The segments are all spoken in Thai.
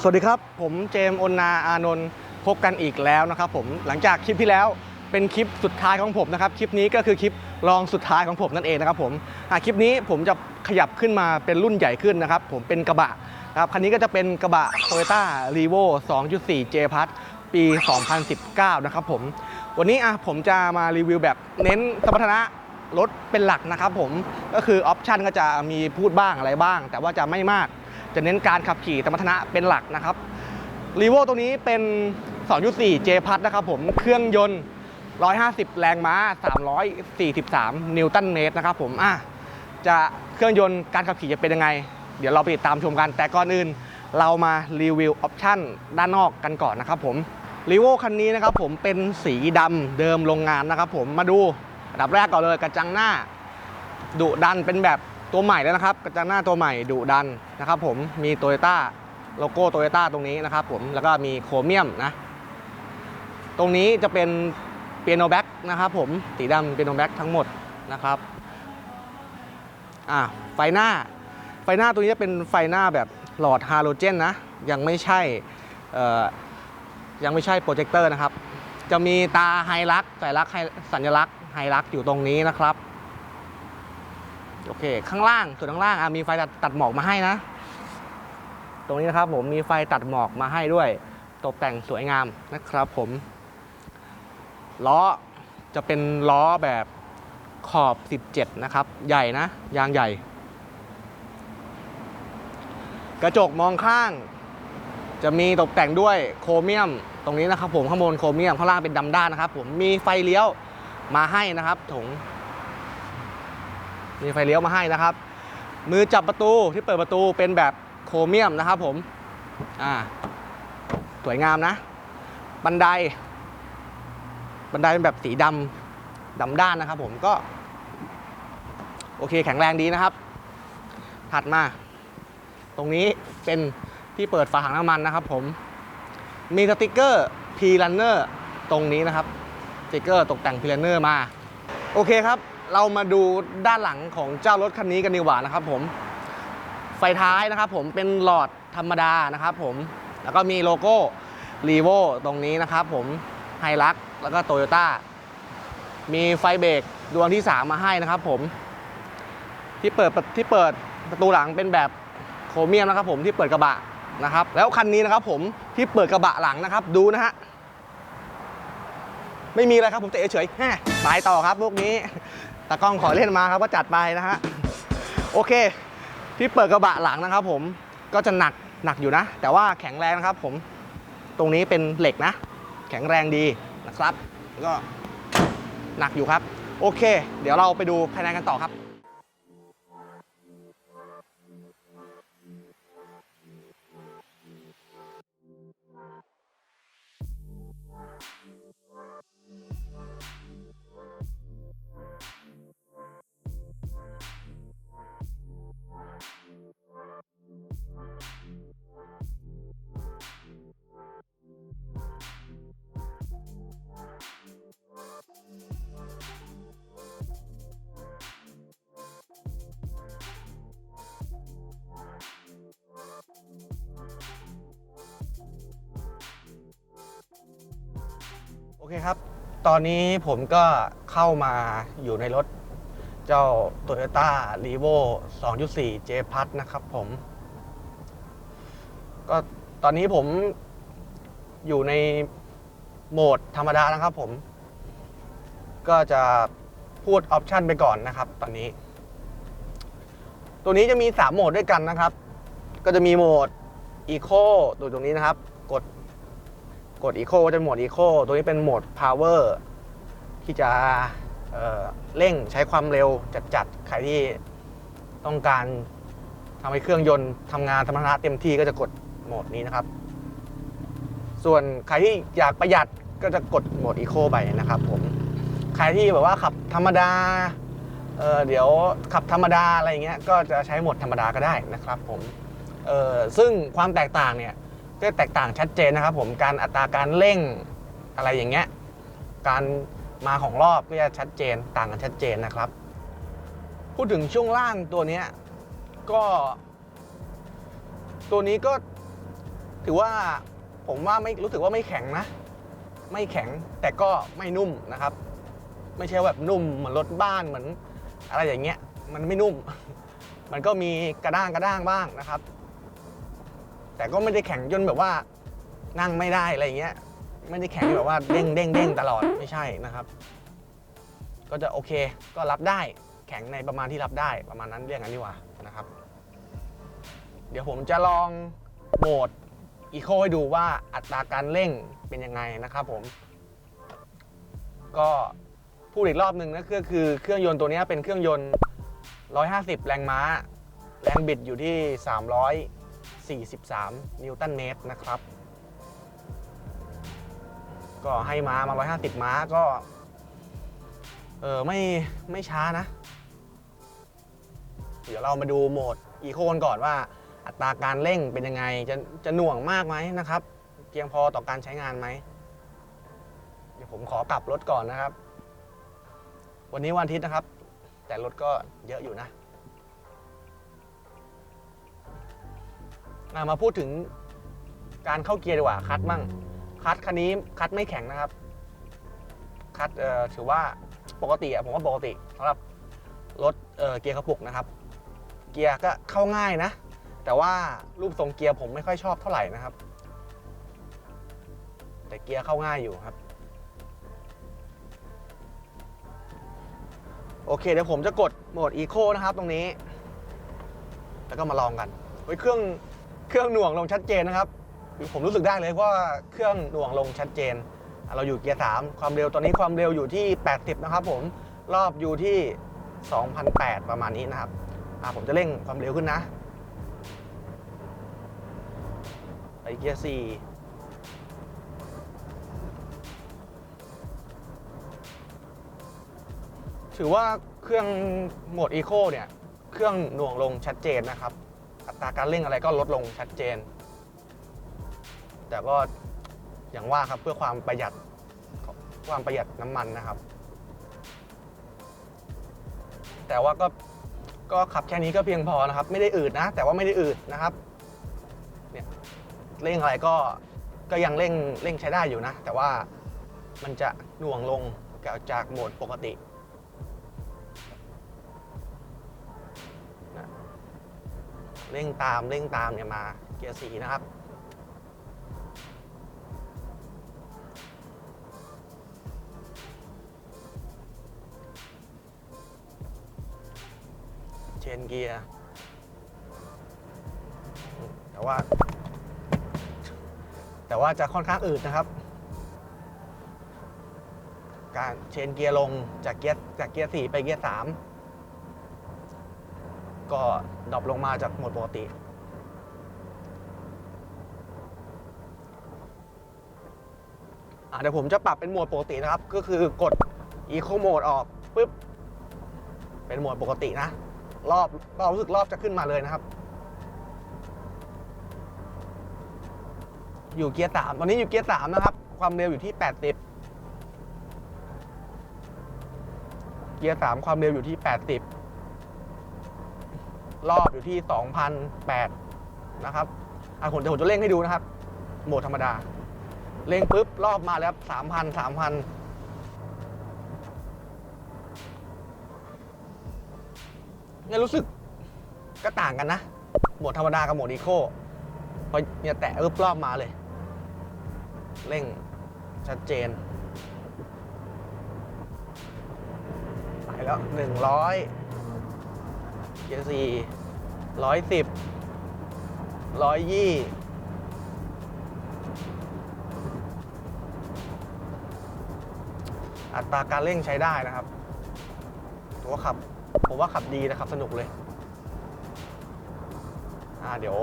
สวัสดีครับ ผมเจมอนนาอานนท์พบกันอีกแล้วนะครับผมหลังจากคลิปที่แล้วเป็นคลิปสุดท้ายของผมนะครับคลิปนี้ก็คือคลิปลองสุดท้ายของผมนั่นเองนะครับผมคลิปนี้ผมจะขยับขึ้นมาเป็นรุ่นใหญ่ขึ้นนะครับ ผมเป็นกระบะนะครับคันนี้ก็จะเป็นกระบะ Toyota r e v o 2.4 J p a s ปี 2019 นะครับผมวันนี้อะผมจะมารีวิวแบบเน้นสมรรถนะรถเป็นหลักนะครับผมก็คือออปชันก็จะมีพูดบ้างอะไรบ้าง แต่ว่าจะไม่มาก จะเน้นการขับขี่สมรรถนะเป็นหลักนะครับรีโวตัวนี้เป็น 2.4 J พัทนะครับผมเครื่องยนต์ 150 แรงม้า 343 นิวตันเมตรนะครับผมอะจะเครื่องยนต์การขับขี่จะเป็นยังไง เดี๋ยวเราไปติดตามชมกัน แต่ก่อนอื่น เรามารีวิวออปชั่นด้านนอกกันก่อนนะครับผมรีโวคันนี้นะครับผมเป็นสีดำเดิมโรงงานนะครับผมมาดูอันดับแรกก่อนเลยกระจังหน้าดุดันเป็นแบบ ตัวใหม่แล้วนะครับกระจังหน้าตัวใหม่ดุดันนะครับผมมีโตโยต้าโลโก้โตโยต้าตรงนี้นะครับผมแล้วก็มีโครเมียมนะตรงนี้จะเป็นเปียโนแบ็กนะครับผมสีดำเปียโนแบ็กทั้งหมดนะครับอ่าไฟหน้า ไฟหน้าตัวนี้จะเป็นไฟหน้าแบบหลอดฮาโลเจนนะยังไม่ใช่เอ่อยังไม่ใช่โปรเจคเตอร์นะครับ จะมีตาไฮลักสัญลักษณ์สัญลักษณ์ไฮลักอยู่ตรงนี้นะครับ โอเค ข้างล่างส่วนข้างล่างมีไฟตัดตัดหมอกมาให้นะ ตรงนี้นะครับผมมีไฟตัดหมอกมาให้ด้วย ตกแต่งสวยงามนะครับผมล้อจะเป็นล้อแบบขอบ 17 นะครับ ใหญ่นะ ยางใหญ่ กระจกมองข้าง จะมีตกแต่งด้วยโครเมียม ตรงนี้นะครับผมข้างบนโครเมียมข้างล่างเป็นดำด้านนะครับ ผมมีไฟเลี้ยวมาให้นะครับถง มีไฟเลี้ยวมาให้นะครับ มือจับประตูที่เปิดประตูเป็นแบบโครเมียมนะครับผมอ่าสวยงามนะ บันได บันไดเป็นแบบสีดำดำด้านนะครับผมก็ โอเคแข็งแรงดีนะครับ ถัดมา ตรงนี้เป็นที่เปิดฝาถังน้ำมันนะครับผม มีสติกเกอร์ P Runner ตรงนี้นะครับสติกเกอร์ตกแต่ง P Runner มา โอเคครับ เรามาดูด้านหลังของเจ้ารถคันนี้กันดีกว่านะครับผม ไฟท้ายนะครับผมเป็นหลอดธรรมดานะครับผม แล้วก็มีโลโก้ r e v o ตรงนี้นะครับผมไฮลักแล้วก็โตโยต้า มีไฟเบรกดวงที่ 3 มาให้นะครับผม ที่เปิดที่เปิดประตูหลังเป็นแบบโครเมียมนะครับผมที่เปิดกระบะนะครับ แล้วคันนี้นะครับผมที่เปิดกระบะหลังนะครับ ดูนะฮะไม่มีอะไรครับผมเตะเฉยๆแฮไปต่อครับพวกนี้ ตากล้องขอเล่นมาครับก็จัดไปนะฮะโอเค ที่เปิดกระบะหลังนะครับ ผมก็จะหนักหนักอยู่นะ แต่ว่าแข็งแรงนะครับ ผมตรงนี้เป็นเหล็กนะ แข็งแรงดีนะครับ ก็หนักอยู่ครับ โอเค เดี๋ยวเราไปดูภายในกันต่อครับ อเคครับ ตอนนี้ผมก็เข้ามาอยู่ในรถเจ้า Toyota r e v o 2.4 J p a s นะครับผม ก็ตอนนี้ผมอยู่ในโหมดธรรมดานะครับผม ก็จะพูดออปชันไปก่อนนะครับตอนนี้ ตัวนี้จะมี 3 โหมดด้วยกันนะครับ ก็จะมีโหมด Eco ตัวตรงนี้นะครับ กด Eco จะเป็นโหมด Eco ตัวนี้เป็นโหมด Power ที่จะเเร่งใช้ความเร็วจัดๆ ใครที่ต้องการทำให้เครื่องยนต์ทำงานธรรมนาเต็มที่ก็จะกดโหมดนี้นะครับ ส่วนใครที่อยากประหยัดก็จะกดโหมด Eco ไปนะครับผม ใครที่แบบว่าขับธรรมดาเเดี๋ยวขับธรรมดาอะไรเงี้ยก็จะใช้โหมดธรรมดาก็ได้นะครับผมซึ่งความแตกต่างเนี่ย ก็แตกต่างชัดเจนนะครับผมการอัตราการเร่งอะไรอย่างเงี้ยการมาของรอบก็จะชัดเจนต่างกันชัดเจนนะครับ พูดถึงช่วงล่างตัวนี้ก็ ตัวนี้ก็ถือว่าผมว่าไม่รู้สึกว่าไม่แข็งนะ ไม่แข็งแต่ก็ไม่นุ่มนะครับ ไม่ใช่แบบนุ่มเหมือนรถบ้านเหมือน อะไรอย่างเงี้ย มันไม่นุ่ม มันก็มีกระด้างกระด้างบ้างนะครับ แต่ก็ไม่ได้แข็งจนแบบว่านั่งไม่ได้อะไรอย่างเงี้ย ไม่ได้แข็งแบบว่าเด้งเด้งเด้งตลอดไม่ใช่นะครับ ก็จะโอเคก็รับได้แข็งในประมาณที่รับได้ประมาณนั้นเรียกงั้นดีกว่านะครับ เดี๋ยวผมจะลองโหมดอีโคให้ดูว่าอัตราการเร่งเป็นยังไงนะครับผม ก็พูดอีกรอบหนึ่งนะก็คือเครื่องยนต์ตัวนี้เป็นเครื่องยนต์ 150 แรงม้า แรงบิดอยู่ที่ 300 43 นิวตันเมตรนะครับ ก็ให้ม้ามา 150 ม้าก็ เออไม่ไม่ช้านะ เดี๋ยวเรามาดูโหมดอีโคกันก่อนว่า อัตราการเร่งเป็นยังไง จะจะหน่วงมากไหมนะครับ เพียงพอต่อการใช้งานไหม เดี๋ยวผมขอกลับรถก่อนนะครับ วันนี้วันอาทิตย์นะครับ แต่รถก็เยอะอยู่นะ อะมาพูดถึงการเข้าเกียร์ดีกว่าคัดมั่งคัดคันนี้คัดไม่แข็งนะครับ คัดเอ่อถือว่าปกติอะผมว่าปกติสำหรับรถเอ่อเกียร์กระปุกนะครับ เกียร์ก็เข้าง่ายนะ แต่ว่ารูปทรงเกียร์ผมไม่ค่อยชอบเท่าไหร่นะครับ แต่เกียร์เข้าง่ายอยู่ครับ โอเคเดี๋ยวผมจะกดโหมด Eco นะครับตรงนี้ แล้วก็มาลองกันเฮ้ยเครื่อง เครื่องหน่วงลงชัดเจนนะครับ ผมรู้สึกได้เลยว่าเครื่องหน่วงลงชัดเจน เราอยู่เกียร์ 3 ความเร็วตอนนี้ความเร็วอยู่ที่ 80 นะครับผม รอบอยู่ที่ 2,008 ประมาณนี้นะครับผมจะเร่งความเร็วขึ้นนะ ไปเกียร์ 4ถือว่าเครื่องโหมด Eco เนี่ย เครื่องหน่วงลงชัดเจนนะครับ ตราการเร่งอะไรก็ลดลงชัดเจน แต่ก็อย่างว่าครับเพื่อความประหยัดความประหยัดน้ำมันนะครับ แต่ว่าก็ก็ขับแค่นี้ก็เพียงพอนะครับ ไม่ได้อืดนะ แต่ว่าไม่ได้อืดนะครับเนี่ยเร่งอะไรก็ก็ยังเร่งเร่งใช้ได้อยู่นะ แต่ว่ามันจะหน่วงลงจากโหมดปกติ เร่งตามเร่งตามเนี่ยมาเกียร์สีนะครับ เชนเกียร์ แต่ว่า แต่ว่าจะค่อนข้างอืดนะครับ การเชนเกียร์ลงจากเกียร์จากเกียร์สี่ไปเกียร์สาม ก็ดรอปลงมาจากโหมดปกติอะเดี๋ยวผมจะปรับเป็นโหมดปกตินะครับ ก็คือกด Eco Mode ออกปุ๊บ เป็นโหมดปกตินะ รอบรอบรู้สึกรอบจะขึ้นมาเลยนะครับ อยู่เกียร์สามตอนนี้อยู่เกียร์สามนะครับ ความเร็วอยู่ที่ 80เกียร์สามความเร็วอยู่ที่ 80 รอบอยู่ที่ 2,008นะครับอะผมจะผมจะเร่งให้ดูนะครับ โหมดธรรมดา เร่งปุ๊บรอบมาแล้วสามพันสามพันเนี่ยรู้สึกก็ต่างกันนะ โหมดธรรมดากับโหมดอีโคพอเนี่ยแตะเออรอบมาเลย เร่งชัดเจนไปแล้วหนึ่งร้อย เกียร์สี่ร้อยสิบร้อยยี่อัตราการเร่งใช้ได้นะครับถือว่าขับ ผมว่าขับดีนะครับ สนุกเลย อ่าเดี๋ยว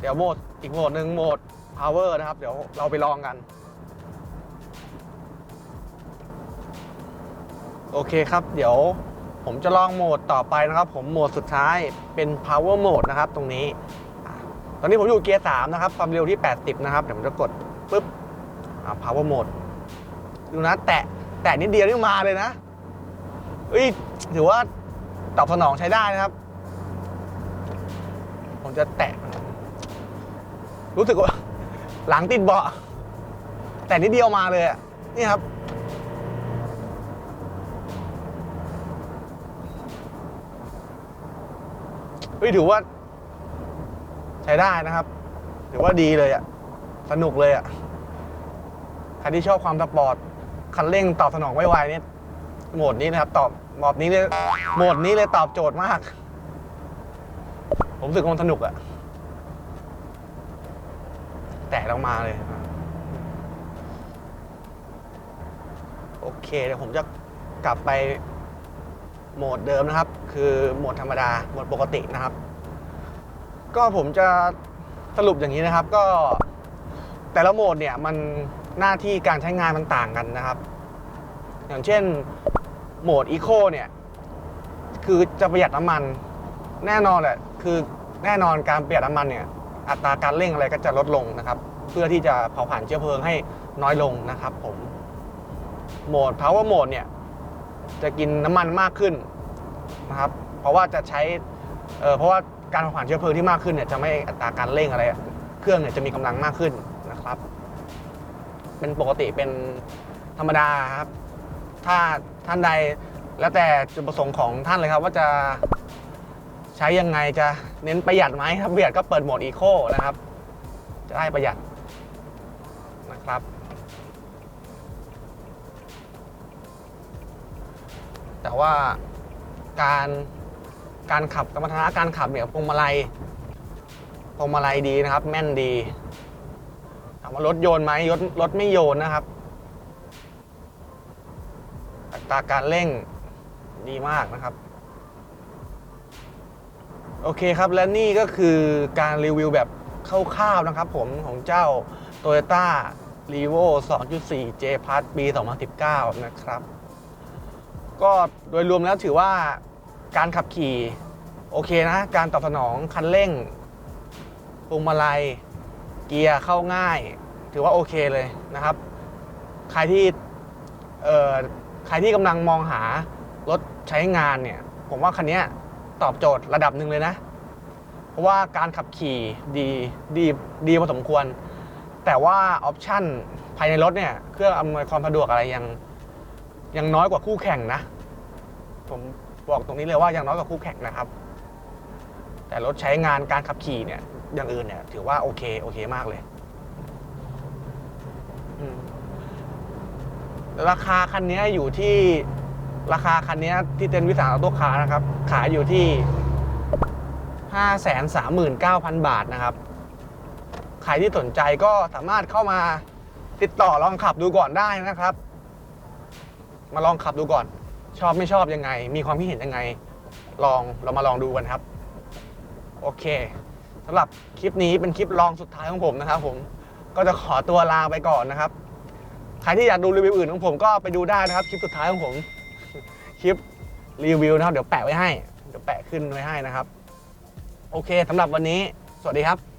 เดี๋ยวโหมด อีกโหมดหนึ่งโหมด power นะครับ เดี๋ยวเราไปลองกัน โอเคครับ เดี๋ยว ผมจะลองโหมดต่อไปนะครับ ผมโหมดสุดท้ายเป็น power mode นะครับ ตรงนี้ ตอนนี้ผมอยู่เกียร์3นะครับ ความเร็วที่ 80 นะครับ เดี๋ยวผมจะกดปุ๊บอ่า power mode ดูนะ แตะ แตะนิดเดียวนี่มาเลยนะเอ้ยถือว่าตอบสนองใช้ได้นะครับ ผมจะแตะ รู้สึกว่า หลังติดเบาะ แต่นิดเดียวมาเลยนี่ครับ ฮ้ยถือว่า ใช้ได้นะครับ ถือว่าดีเลยอะสนุกเลยอะใครที่ชอบความสปอร์ตคันเร่งตอบสนองไวๆเนี่ยโหมดนี้นะครับ ตอบหมดนี้เลยโหมดนี้เลยตอบโจทย์มาก ผมรู้สึกว่ามันสนุกอะแตะลงมาเลย โอเคเดี๋ยวผมจะกลับไป โหมดเดิมนะครับ คือโหมดธรรมดาโหมดปกตินะครับ ก็ผมจะสรุปอย่างนี้นะครับก็แต่ละโหมดเนี่ยมันหน้าที่การใช้งานมันต่างกันนะครับ อย่างเช่นโหมดอีโคเนี่ยคือจะประหยัดน้ำมันแน่นอนแหละคือแน่นอนการประหยัดน้ำมันเนี่ยอัตราการเร่งอะไรก็จะลดลงนะครับ เพื่อที่จะเผาผลาญเชื้อเพลิงให้น้อยลงนะครับผมโหมด power mode เนี่ย จะกินน้ำมันมากขึ้นนะครับ เพราะว่าจะใช้เเพราะว่าการผาผลาญเชื้อเพลิงที่มากขึ้นเนี่ยจะไม่อัตราการเร่งอะไร เครื่องเนี่ยจะมีกำลังมากขึ้นนะครับ เป็นปกติเป็นธรรมดาครับ ถ้าท่านใดแล้วแต่จุดประสงค์ของท่านเลยครับ ว่าจะใช้ยังไงจะเน้นประหยัดไหมถ้าประหยัดก็เปิดโหมดอีโคนะครับ จะได้ประหยัดนะครับ แต่ว่าการการขับกรรมฐานการขับเนี่ยพวงมาลัยพวงมาลัยดีนะครับ แม่นดีถามว่ารถโยนไหมรถรถไม่โยนนะครับอัตราการเร่งดีมากนะครับ โอเคครับและนี่ก็คือการรีวิวแบบคร่าวๆนะครับผมของเจ้า Toyota r e v o 2.4 J Plus ปี 2019 นะครับ ก็โดยรวมแล้วถือว่าการขับขี่โอเคนะ การตอบสนองคันเร่งพวงมาลัย เกียร์เข้าง่าย ถือว่าโอเคเลยนะครับ ใครที่เอ่อใครที่กำลังมองหารถใช้งานเนี่ยผมว่าคันนี้ตอบโจทย์ระดับหนึ่งเลยนะ เพราะว่าการขับขี่ดีดีดีพอสมควร แต่ว่าออปชั่นภายในรถเนี่ยเครื่องอำนวยความสะดวกอะไรยัง ยังน้อยกว่าคู่แข่งนะ ผมบอกตรงนี้เลยว่ายังน้อยกว่าคู่แข่งนะครับ แต่รถใช้งานการขับขี่เนี่ย อย่างอื่นเนี่ย ถือว่าโอเค โอเคมากเลยราคาคันนี้อยู่ที่ราคาคันนี้ที่เต็นวิสาหตัวคานะครับ ขายอยู่ที่ 539,000 บาทนะครับ ใครที่สนใจก็สามารถเข้ามาติดต่อลองขับดูก่อนได้นะครับ มาลองขับดูก่อน ชอบไม่ชอบยังไง มีความคิดเห็นยังไง ลองเรามาลองดูกันครับ โอเคสำหรับคลิปนี้เป็นคลิปลองสุดท้ายของผมนะครับ ผมก็จะขอตัวลาไปก่อนนะครับใครที่อยากดูรีวิวอื่นของผมก็ไปดูได้นะครับ คลิปสุดท้ายของผมคลิปรีวิวนะครับ เดี๋ยวแปะไว้ให้ เดี๋ยวแปะขึ้นไว้ให้นะครับ โอเคสำหรับวันนี้ สวัสดีครับ